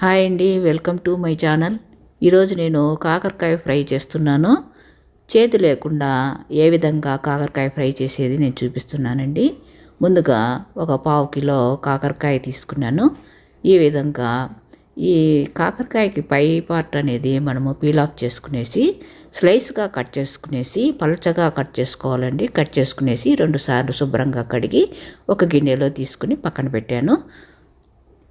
Hi అండి welcome to my channel. ఈరోజు నేను కాకరకాయ ఫ్రై చేస్తున్నాను. చేతి లేకుండా ఏ విధంగా కాకరకాయ ఫ్రై చేసేది నేను చూపిస్తున్నానండి. ముందుగా ఒక పావు కిలో కాకరకాయ తీసుకున్నాను. ఈ విధంగా ఈ కాకరకాయకి పై పార్ట్ అనేది మనము పీల్ ఆఫ్ చేసుకునేసి స్లైస్గా కట్ చేసుకునేసి పలచగా కట్ చేసుకోవాలండి. కట్ చేసుకునేసి రెండు సార్లు శుభ్రంగా కడిగి ఒక గిన్నెలో తీసుకుని పక్కన పెట్టాను.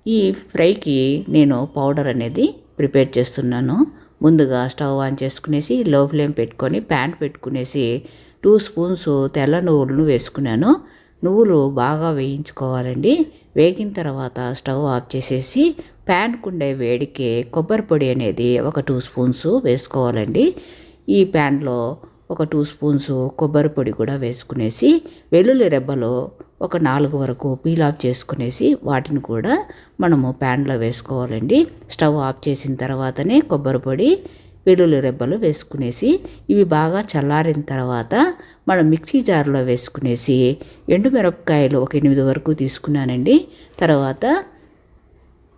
ఈ ఫ్రైకి నేను పౌడర్ అనేది ప్రిపేర్ చేస్తున్నాను. ముందుగా స్టవ్ ఆన్ చేసుకునేసి లో ఫ్లేమ్ పెట్టుకొని ప్యాన్ పెట్టుకునేసి టూ స్పూన్స్ తెల్ల నువ్వులను వేసుకున్నాను. నువ్వులు బాగా వేయించుకోవాలండి. వేగిన తర్వాత స్టవ్ ఆఫ్ చేసేసి ప్యాన్కుండే వేడికి కొబ్బరి పొడి అనేది ఒక టూ స్పూన్స్ వేసుకోవాలండి. ఈ ప్యాన్లో ఒక టూ స్పూన్స్ కొబ్బరి పొడి కూడా వేసుకునేసి వెల్లుల్లి రెబ్బలు ఒక నాలుగు వరకు పీల్ ఆఫ్ చేసుకునేసి వాటిని కూడా మనము ప్యాన్లో వేసుకోవాలండి. స్టవ్ ఆఫ్ చేసిన తర్వాతనే కొబ్బరి పొడి వెల్లుల్లి రెబ్బలు వేసుకునేసి ఇవి బాగా చల్లారిన తర్వాత మనం మిక్సీ జార్లో వేసుకునేసి ఎండుమిరపకాయలు ఒక ఎనిమిది వరకు తీసుకున్నానండి. తర్వాత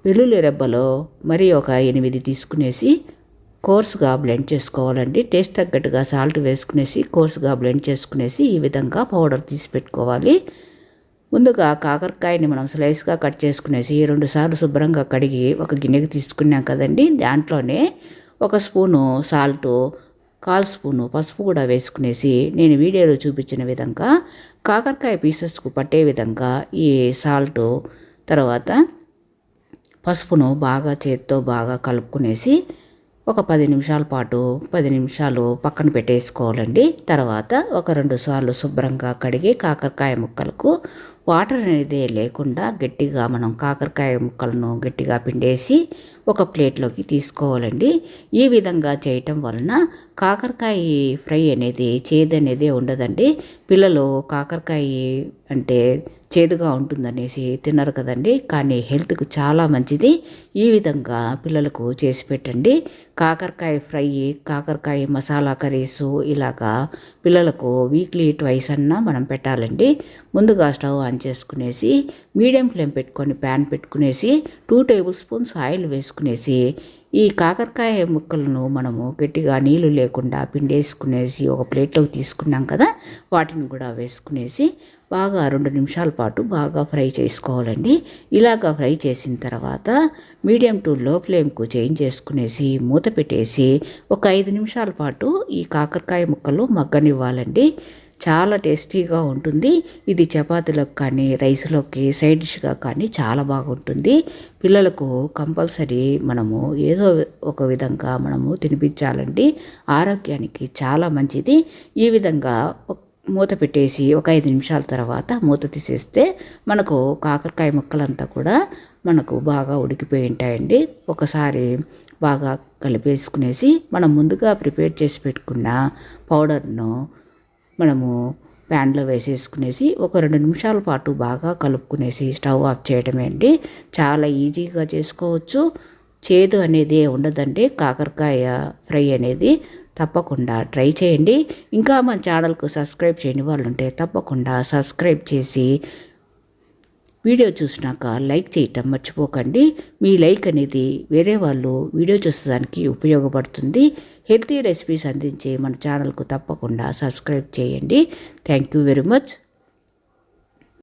వెల్లుల్లి రెబ్బలు మరి ఒక ఎనిమిది తీసుకునేసి కోర్సుగా బ్లెండ్ చేసుకోవాలండి. టేస్ట్ తగ్గట్టుగా సాల్ట్ వేసుకునేసి కోర్సుగా బ్లెండ్ చేసుకునేసి ఈ విధంగా పౌడర్ తీసి పెట్టుకోవాలి. ముందుగా కాకరకాయని మనం స్లైస్గా కట్ చేసుకునేసి రెండు సార్లు శుభ్రంగా కడిగి ఒక గిన్నెకి తీసుకున్నాం కదండి. దాంట్లోనే ఒక స్పూను సాల్టు కాల్ స్పూను పసుపు కూడా వేసుకునేసి నేను వీడియోలో చూపించిన విధంగా కాకరకాయ పీసెస్కు పట్టే విధంగా ఈ సాల్టు తర్వాత పసుపును బాగా చేత్తో బాగా కలుపుకునేసి ఒక పది నిమిషాల పాటు పది నిమిషాలు పక్కన పెట్టేసుకోవాలండి. తర్వాత ఒక రెండు సార్లు శుభ్రంగా కడిగి కాకరకాయ ముక్కలకు వాటర్ అనేది లేకుండా గట్టిగా మనం కాకరకాయ ముక్కలను గట్టిగా పిండేసి ఒక ప్లేట్లోకి తీసుకోవాలండి. ఈ విధంగా చేయటం వలన కాకరకాయ ఫ్రై అనేది చేదు అనేది ఉండదండి. పిల్లలు కాకరకాయ అంటే చేదుగా ఉంటుందనేసి తినరు కదండి. కానీ హెల్త్కు చాలా మంచిది. ఈ విధంగా పిల్లలకు చేసి పెట్టండి. కాకరకాయ ఫ్రై కాకరకాయ మసాలా కర్రీసు ఇలాగా పిల్లలకు వీక్లీ ట్వైస్ అన్నా మనం పెట్టాలండి. ముందుగా స్టవ్ ఆన్ చేసుకునేసి మీడియం ఫ్లేమ్ పెట్టుకొని ప్యాన్ పెట్టుకునేసి టూ టేబుల్ స్పూన్స్ ఆయిల్ వేసుకునేసి ఈ కాకరకాయ ముక్కలను మనము గట్టిగా నీళ్ళు లేకుండా పిండేసుకునేసి ఒక ప్లేట్లోకి తీసుకున్నాం కదా వాటిని కూడా వేసుకునేసి బాగా రెండు నిమిషాల పాటు బాగా ఫ్రై చేసుకోవాలండి. ఇలాగా ఫ్రై చేసిన తర్వాత మీడియం టు లో ఫ్లేమ్కు చేంజ్ చేసుకునేసి మూత పెట్టేసి ఒక ఐదు నిమిషాల పాటు ఈ కాకరకాయ ముక్కలు మగ్గనివ్వాలండి. చాలా టేస్టీగా ఉంటుంది. ఇది చపాతీలకు కానీ రైస్లోకి సైడ్ డిష్గా కానీ చాలా బాగుంటుంది. పిల్లలకు కంపల్సరీ మనము ఏదో ఒక విధంగా మనము తినిపించాలండి. ఆరోగ్యానికి చాలా మంచిది. ఈ విధంగా మూత పెట్టేసి ఒక ఐదు నిమిషాల తర్వాత మూత తీసేస్తే మనకు కాకరకాయ ముక్కలంతా కూడా మనకు బాగా ఉడికిపోయి ఉంటాయండి. ఒకసారి బాగా కలిపేసుకునేసి మనం ముందుగా ప్రిపేర్ చేసి పెట్టుకున్న పౌడర్ను మనము ప్యాన్లో వేసేసుకునేసి ఒక రెండు నిమిషాల పాటు బాగా కలుపుకునేసి స్టవ్ ఆఫ్ చేయడమే అండి. చాలా ఈజీగా చేసుకోవచ్చు. చేదు అనేది ఉండదండి. కాకరకాయ ఫ్రై అనేది తప్పకుండా ట్రై చేయండి. ఇంకా మన ఛానల్కు సబ్స్క్రైబ్ చేయని వాళ్ళు ఉంటే తప్పకుండా సబ్స్క్రైబ్ చేసి వీడియో చూసినాక లైక్ చేయటం మర్చిపోకండి. మీ లైక్ అనేది వేరే వాళ్ళు వీడియో చూసేదానికి ఉపయోగపడుతుంది. హెల్తీ రెసిపీస్ అందించే మన ఛానల్కు తప్పకుండా సబ్స్క్రైబ్ చేయండి. Thank you very much.